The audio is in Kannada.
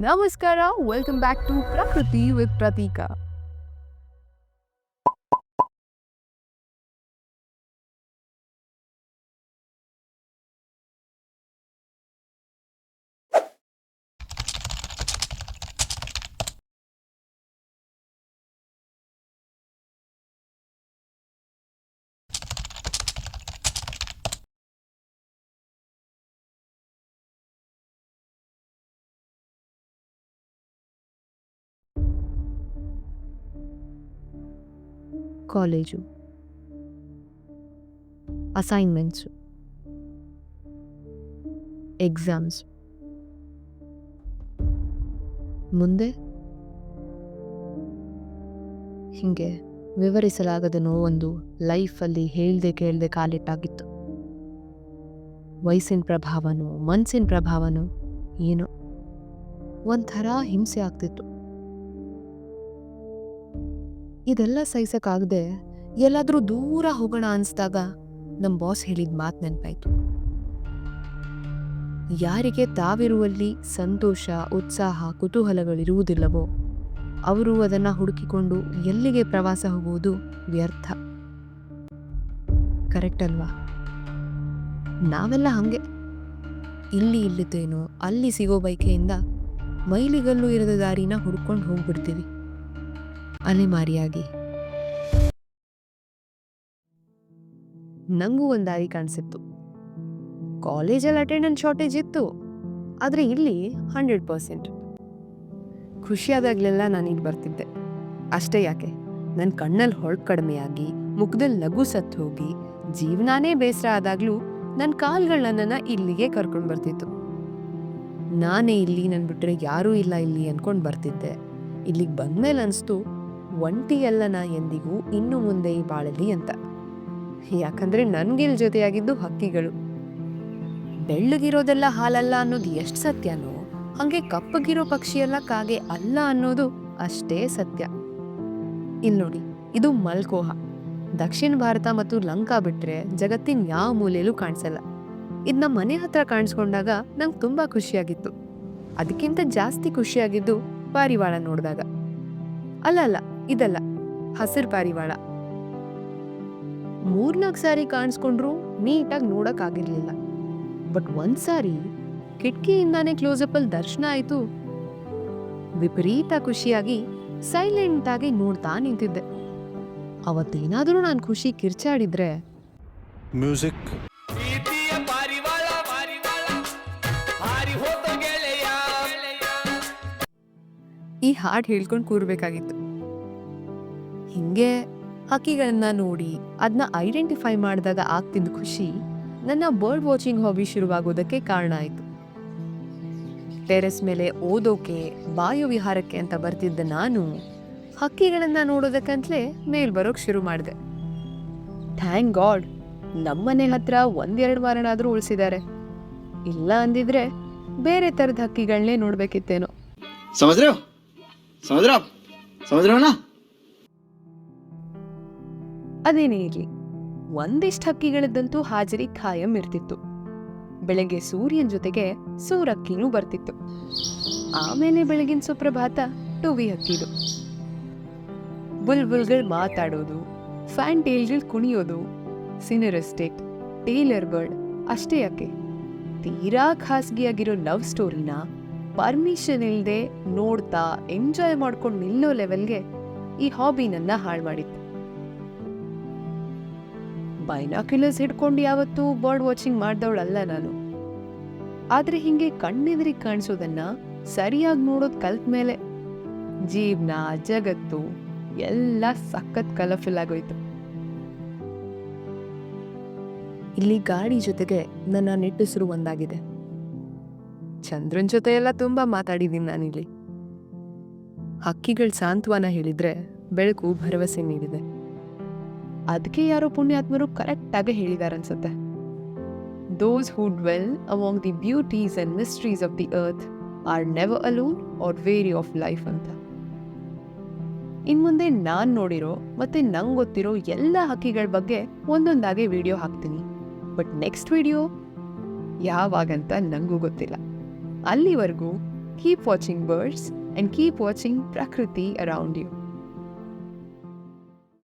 नमस्कार welcome back to Prakriti with Prateeka college. Assignments exams ಮುಂದೆ? ಹೀಗೆ ವಿವರಿಸಲಾಗದ ನೋವೊಂದು ಲೈಫಲ್ಲಿ ಹೇಳ್ದೆ ಕೇಳದೆ ಕಾಲಿಟ್ಟಾಗಿತ್ತು. ವಯಸ್ಸಿನ ಪ್ರಭಾವನೋ ಮನಸ್ಸಿನ ಪ್ರಭಾವನೋ ಏನೋ ಒಂಥರ ಹಿಂಸೆ ಆಗ್ತಿತ್ತು. ಇದೆಲ್ಲ ಸಹಿಸಕ್ಕಾಗದೆ ಎಲ್ಲಾದರೂ ದೂರ ಹೋಗೋಣ ಅನ್ಸ್ದಾಗ ನಮ್ಮ ಬಾಸ್ ಹೇಳಿದ ಮಾತು ನೆನಪಾಯ್ತು. ಯಾರಿಗೆ ತಾವಿರುವಲ್ಲಿ ಸಂತೋಷ, ಉತ್ಸಾಹ, ಕುತೂಹಲಗಳಿರುವುದಿಲ್ಲವೋ ಅವರು ಅದನ್ನು ಹುಡುಕಿಕೊಂಡು ಎಲ್ಲಿಗೆ ಪ್ರವಾಸ ಹೋಗುವುದು ವ್ಯರ್ಥ. ಕರೆಕ್ಟ್ ಅಲ್ವಾ? ನಾವೆಲ್ಲ ಹಾಗೆ. ಇಲ್ಲಿ ಇಲ್ಲಿದ್ದೇನೋ, ಅಲ್ಲಿ ಸಿಗೋ ಬೈಕೆಯಿಂದ ಮೈಲಿಗಲ್ಲು ಇರದ ದಾರಿನ ಹುಡ್ಕೊಂಡು ಹೋಗ್ಬಿಡ್ತೀವಿ. ಅಲೆಮಾರಿಯಾಗಿ. ನಂಗೂ ಒಂದು ದಾರಿ ಕಾಣಿಸಿತ್ತು. ಕಾಲೇಜಲ್ಲಿ ಅಟೆಂಡೆನ್ಸ್ ಶಾರ್ಟೇಜ್ ಇತ್ತು. ಆದರೆ ಇಲ್ಲಿ ಹಂಡ್ರೆಡ್ ಪರ್ಸೆಂಟ್. ಖುಷಿಯಾದಾಗಲೆಲ್ಲ ನಾನು ಇಲ್ಲಿ ಬರ್ತಿದ್ದೆ. ಅಷ್ಟೇ ಯಾಕೆ? ನನ್ನ ಕಣ್ಣಲ್ಲಿ ಹೊಳ್ ಕಡಿಮೆಯಾಗಿ ಮುಖದಲ್ಲಿ ಲಘು ಸತ್ತು ಹೋಗಿ, ಜೀವನಾನೇ ಬೇಸರ ಆದಾಗಲೂ ನನ್ನ ಕಾಲ್ಗಳು ನನ್ನನ್ನು ಇಲ್ಲಿಗೆ ಕರ್ಕೊಂಡು ಬರ್ತಿತ್ತು. ನಾನೇ ಇಲ್ಲಿ ನನ್ನ ಬಿಟ್ಟರೆ ಯಾರೂ ಇಲ್ಲ ಇಲ್ಲಿ ಅಂದ್ಕೊಂಡು ಬರ್ತಿದ್ದೆ. ಇಲ್ಲಿಗೆ ಬಂದಮೇಲೆ ಅನಿಸ್ತು ಒಂಟಿಯಲ್ಲ ನಾ ಎಂದಿಗೂ, ಇನ್ನು ಮುಂದೆ ಈ ಬಾಳಲಿ ಅಂತ. ಯಾಕಂದ್ರೆ ನನ್ಗಿಲ್ ಜೊತೆಯಾಗಿದ್ದು ಹಕ್ಕಿಗಳು. ಬೆಳ್ಳಗಿರೋದೆಲ್ಲ ಹಾಲಲ್ಲ ಅನ್ನೋದು ಎಷ್ಟು ಸತ್ಯನೋ, ಹಂಗೆ ಕಪ್ಪಗಿರೋ ಪಕ್ಷಿಯೆಲ್ಲ ಕಾಗೆ ಅಲ್ಲ ಅನ್ನೋದು ಅಷ್ಟೇ ಸತ್ಯ. ಇಲ್ ನೋಡಿ, ಇದು ಮಲ್ಕೋಹ. ದಕ್ಷಿಣ ಭಾರತ ಮತ್ತು ಲಂಕಾ ಬಿಟ್ರೆ ಜಗತ್ತಿನ ಯಾವ ಮೂಲೆಯಲ್ಲೂ ಕಾಣಿಸಲ್ಲ. ಇದನ್ನ ಮನೆ ಹತ್ರ ಕಾಣಿಸ್ಕೊಂಡಾಗ ನಂಗೆ ತುಂಬಾ ಖುಷಿಯಾಗಿತ್ತು. ಅದಕ್ಕಿಂತ ಜಾಸ್ತಿ ಖುಷಿಯಾಗಿದ್ದು ಪಾರಿವಾಳ ನೋಡಿದಾಗ. ಅಲ್ಲ ಅಲ್ಲ ಇದಲ್ಲ ಹಸಿರು ಪಾರಿವಾಳ. ಮೂರ್ನಾಲ್ಕು ಸಾರಿ ಕಾಣಿಸ್ಕೊಂಡ್ರು ನೀಟಾಗಿ ನೋಡಕ್ ಆಗಿರ್ಲಿಲ್ಲ. ಬಟ್ ಒಂದ್ಸಾರಿ ಕಿಟಕಿಯಿಂದಾನೇ ಕ್ಲೋಸಪ್ ಅಲ್ಲಿ ದರ್ಶನ ಆಯ್ತು. ವಿಪರೀತ ಖುಷಿಯಾಗಿ ಸೈಲೆಂಟ್ ಆಗಿ ನೋಡ್ತಾ ನಿಂತಿದ್ದೆ. ಅವತ್ತೇನಾದರೂ ನಾನು ಖುಷಿ ಕಿರ್ಚಾಡಿದ್ರೆ. ಮ್ಯೂಸಿಕ್. ಈ ಹಾಡ್ ಹೇಳ್ಕೊಂಡು ಕೂರ್ಬೇಕಾಗಿತ್ತು. ಹಿಂಗೆ ಹಕ್ಕಿಗಳನ್ನ ನೋಡಿ ಅದನ್ನ ಐಡೆಂಟಿಫೈ ಮಾಡಿದಾಗ ಆಗ್ತಿದ್ದ ಖುಷಿ ನನ್ನ ಬರ್ಡ್ ವಾಚಿಂಗ್ ಹಾಬಿ ಶುರುವಾಗೋದಕ್ಕೆ ಕಾರಣ ಆಯಿತು. ಟೆರೆಸ್ ಮೇಲೆ ಓದೋಕೆ ವಾಯುವಿಹಾರಕ್ಕೆ ಅಂತ ಬರ್ತಿದ್ದ ನಾನು ಹಕ್ಕಿಗಳನ್ನ ನೋಡೋದಕ್ಕಂತಲೇ ಮೇಲ್ ಬರೋಕ್ ಶುರು ಮಾಡಿದೆ. ಥ್ಯಾಂಕ್ ಗಾಡ್ ನಮ್ಮನೆ ಹತ್ರ ಒಂದೆರಡು ವಾರನಾದರೂ ಉಳಿಸಿದ್ದಾರೆ. ಇಲ್ಲ ಅಂದಿದ್ರೆ ಬೇರೆ ತರದ ಹಕ್ಕಿಗಳನ್ನೇ ನೋಡ್ಬೇಕಿತ್ತೇನೋ. ಸಮುದ್ರ ಸಮುದ್ರ ಸಮುದ್ರವನಾ ಅದೇನೇ ಇರಲಿ, ಒಂದಿಷ್ಟು ಹಕ್ಕಿಗಳದ್ದಂತೂ ಹಾಜರಿ ಖಾಯಂ ಇರ್ತಿತ್ತು. ಬೆಳಗ್ಗೆ ಸೂರ್ಯನ ಜೊತೆಗೆ ಸೂರಕ್ಕಿನೂ ಬರ್ತಿತ್ತು. ಆಮೇಲೆ ಬೆಳಗಿನ ಸುಪ್ರಭಾತ ಟುವಿ ಹಕ್ಕಿದು. ಬುಲ್ಬುಲ್ಗಳು ಮಾತಾಡೋದು ಫ್ಯಾನ್ ಟೇಲ್ಗಳು ಕುಣಿಯೋದು ಸಿನರಿಸ್ಟಿಕ್ ಟೇಲರ್ ಬರ್ಡ್ ಅಷ್ಟೇ ಯಾಕೆ? ತೀರಾ ಖಾಸಗಿಯಾಗಿರೋ ಲವ್ ಸ್ಟೋರಿನ ಪರ್ಮಿಷನ್ ಇಲ್ಲದೆ ನೋಡ್ತಾ ಎಂಜಾಯ್ ಮಾಡ್ಕೊಂಡು ನಿಲ್ಲೋ ಲೆವೆಲ್ಗೆ ಈ ಹಾಬಿ ನನ್ನ ಹಾಳು ಮಾಡಿತ್ತು ಬೈನಾಕ್ಯುಲರ್ಸ್ ಹಿಡ್ಕೊಂಡು ಯಾವತ್ತೂ ಬರ್ಡ್ ವಾಚಿಂಗ್ ಮಾಡ್ದವಳಲ್ಲ ನಾನು. ಆದ್ರೆ ಹಿಂಗೆ ಕಣ್ಣೆದುರಿಗೆ ಕಾಣಿಸೋದನ್ನ ಸರಿಯಾಗಿ ನೋಡೋದು ಕಲ್ತ ಮೇಲೆ ಜೀವನ, ಜಗತ್ತು ಎಲ್ಲ ಸಖತ್ ಕಲರ್ಫುಲ್ ಆಗೋಯ್ತು. ಇಲ್ಲಿ ಗಾಡಿ ಜೊತೆಗೆ ನನ್ನ ನಿಟ್ಟುಸಿರು ಒಂದಾಗಿದೆ. ಚಂದ್ರನ್ ಜೊತೆ ಎಲ್ಲ ತುಂಬಾ ಮಾತಾಡಿದ್ದೀನಿ ನಾನಿಲ್ಲಿ. ಹಕ್ಕಿಗಳ ಸಾಂತ್ವನ ಹೇಳಿದ್ರೆ ಬೆಳಕು ಭರವಸೆ ನೀಡಿದೆ. ಅದಕ್ಕೆ ಯಾರೋ ಪುಣ್ಯಾತ್ಮರು ಕರೆಕ್ಟಾಗಿ ಹೇಳಿದ್ದಾರೆ ಅನ್ಸುತ್ತೆ those who dwell among the beauties and mysteries of the earth are never alone or weary of life ಅಂತ. ಇನ್ ಮುಂದೆ ನಾನು ನೋಡಿರೋ ಮತ್ತೆ ನಂಗೆ ಗೊತ್ತಿರೋ ಎಲ್ಲ ಹಕ್ಕಿಗಳ ಬಗ್ಗೆ ಒಂದೊಂದಾಗಿ ವಿಡಿಯೋ ಹಾಕ್ತೀನಿ. ಬಟ್ ನೆಕ್ಸ್ಟ್ ವಿಡಿಯೋ ಯಾವಾಗಂತ ನನಗೂ ಗೊತ್ತಿಲ್ಲ. ಅಲ್ಲಿವರೆಗೂ keep watching birds and keep watching Prakriti around you